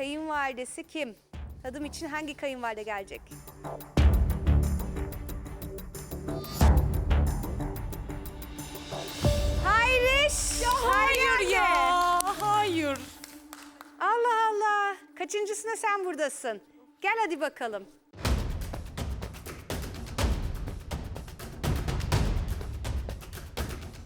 kayınvalidesi kim? Tadım için hangi kayınvalide gelecek? Hayriş! Hayır ye. ya. Hayır. Allah Allah. Kaçıncısına sen buradasın? Gel hadi bakalım.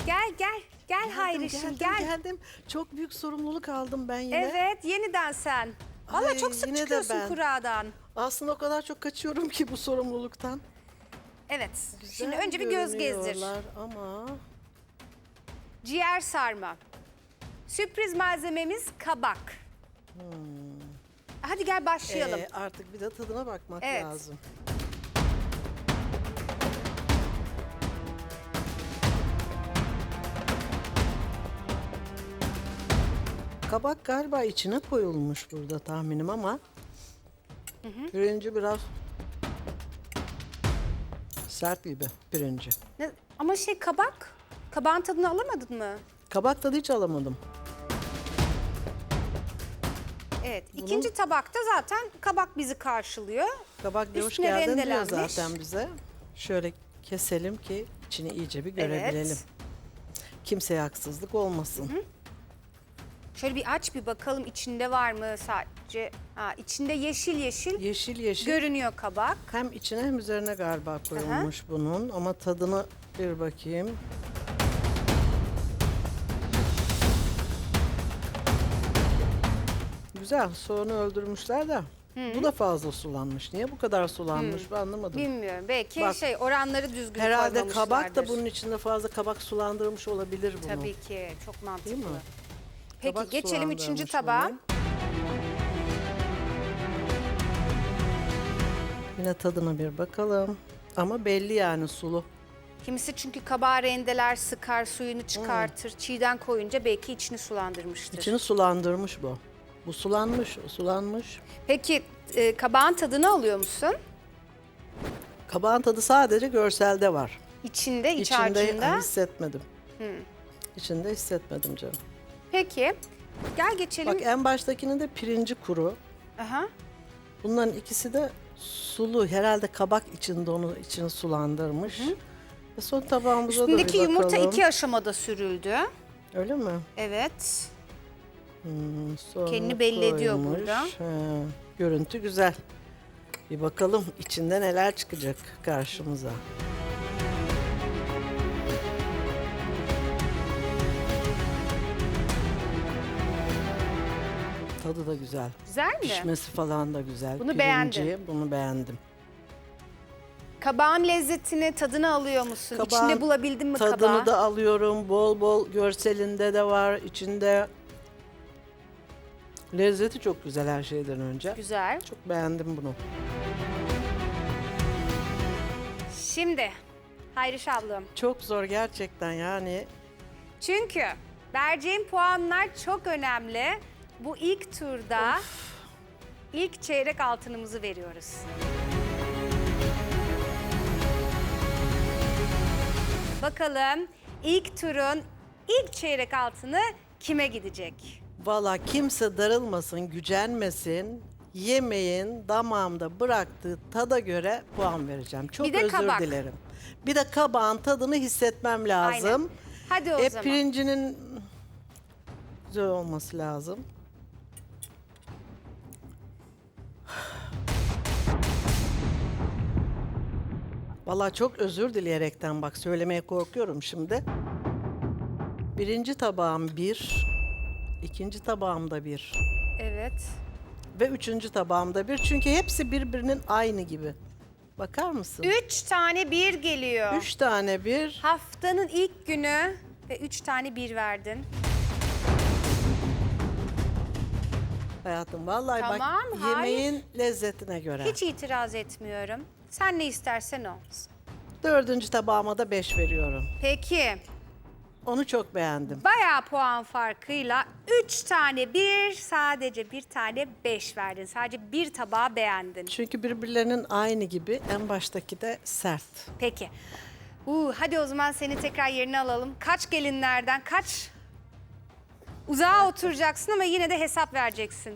Gel gel. Gel Geldim, Hayriş'im geldim, gel. geldim. Çok büyük sorumluluk aldım ben yine. Evet yeniden sen. Valla çok sık çıkıyorsun kuradan. Aslında o kadar çok kaçıyorum ki bu sorumluluktan. Evet. Güzel Şimdi önce bir göz gezdir. Ama Ciğer sarma. Sürpriz malzememiz kabak. Hadi gel başlayalım. e, artık bir de tadına bakmak Evet. lazım. Kabak galiba içine koyulmuş burada tahminim ama pirinci biraz sert gibi pirinci. Ne- Ama şey kabak. Kabağın tadını alamadın mı? Kabak tadı hiç alamadım. Evet. ikinci tabakta zaten kabak bizi karşılıyor. Kabak bir hoş Üstüne geldin diyor rendelenmiş. zaten bize. Şöyle keselim ki içini iyice bir görebilelim. Evet. Kimseye haksızlık olmasın. Şöyle bir aç bir bakalım içinde var mı sadece. Ha, içinde yeşil yeşil Yeşil yeşil görünüyor kabak. hem içine hem üzerine galiba koyulmuş bunun ama tadını bir bakayım. Güzel soğanı öldürmüşler de bu da fazla sulanmış. Niye bu kadar sulanmış ben anlamadım. Bilmiyorum. Belki Bak, şey oranları düzgün Herhalde kabak da koymamışlardır. bunun içinde fazla kabak sulandırmış olabilir bunu. Tabii ki. Çok mantıklı. Mi? Peki Kabak geçelim üçüncü tabağa. Yine tadına bir bakalım. Ama belli yani sulu. Kimisi çünkü kabağı rendeler, sıkar, suyunu Hmm. çıkartır. Çiğden koyunca belki içini sulandırmıştır. İçini sulandırmış bu. Bu sulanmış, sulanmış. Peki e, kabağın tadını alıyor musun? Kabağın tadı sadece görselde var. İçinde, iç İçinde harcında. hissetmedim. İçinde hissetmedim canım. Peki. Gel geçelim. Bak en baştakinin de pirinci kuru. Aha. Bunların ikisi de sulu. Herhalde kabak içinde onu içini sulandırmış. Ve son tabağımıza da bir Üstündeki bakalım. yumurta iki aşamada sürüldü. Öyle mi? Evet. Hmm, sonra Kendini belli ediyor koymuş. burada. He, görüntü güzel. Bir bakalım içinde neler çıkacak karşımıza. Tadı da güzel. Güzel mi? Pişmesi falan da güzel. Bunu Pirinci, beğendin. Bunu beğendim. Kabağın lezzetini, tadını alıyor musun? Kabağın İçinde bulabildin mi Tadını kabağı? da alıyorum. Bol bol görselinde de var. içinde lezzeti çok güzel her şeyden önce. Güzel. Çok beğendim bunu. Şimdi Hayriş ablam. Çok zor gerçekten yani. Çünkü vereceğim puanlar çok önemli. Bu ilk turda ilk çeyrek altınımızı veriyoruz. Bakalım ilk turun ilk çeyrek altını kime gidecek? Valla kimse darılmasın, gücenmesin. Yemeğin damağımda bıraktığı tada göre puan vereceğim. Çok Bir de özür kabak. dilerim. Bir de kabağın tadını hissetmem lazım. Aynen. Hadi o E, zaman. pirincinin güzel olması lazım. Valla çok özür dileyerekten bak söylemeye korkuyorum şimdi. Birinci tabağım bir, ikinci tabağımda bir Evet. ve üçüncü tabağımda bir. Çünkü hepsi birbirinin aynı gibi. Bakar mısın? Üç tane bir geliyor. Üç tane bir. Haftanın ilk günü ve üç tane bir verdin. Hayatım vallahi Tamam, bak hayır. yemeğin lezzetine göre. Hiç itiraz etmiyorum. Sen ne istersen o. Dördüncü tabağıma da beş veriyorum. Peki. Onu çok beğendim. Bayağı puan farkıyla 3 tane bir, sadece bir tane 5 verdin. Sadece bir tabağı beğendin. Çünkü birbirlerinin aynı gibi en baştaki de sert. Peki. Uu, hadi o zaman seni tekrar yerine alalım. Kaç gelinlerden, kaç? Uzağa oturacaksın ama yine de hesap vereceksin.